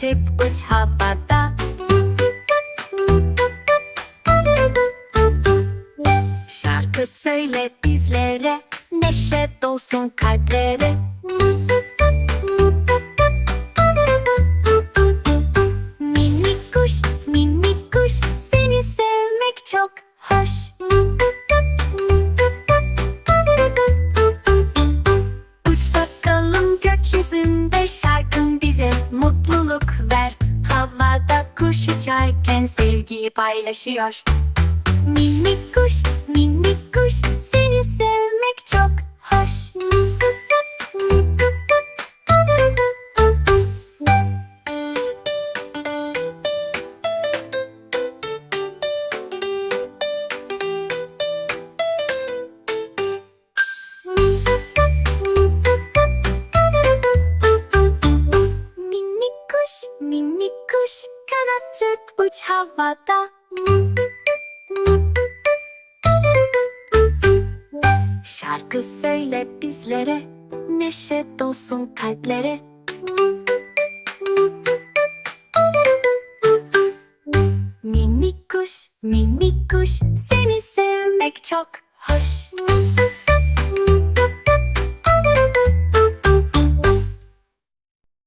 Kanatçık uç havada Şarkı söyle bizlere Neşe dolsun kalplere. Minik kuş, minik kuş Seni sevmek çok hoş uçarken sevgiyi paylaşıyor. Minik kuş, minik kuş Seni sevmek çok hoş. Minik kuş, minik kuş Kanatçık uç havada. Şarkı söyle bizlere Neşe dolsun kalplere. Minik kuş, minik kuş Seni sevmek çok hoş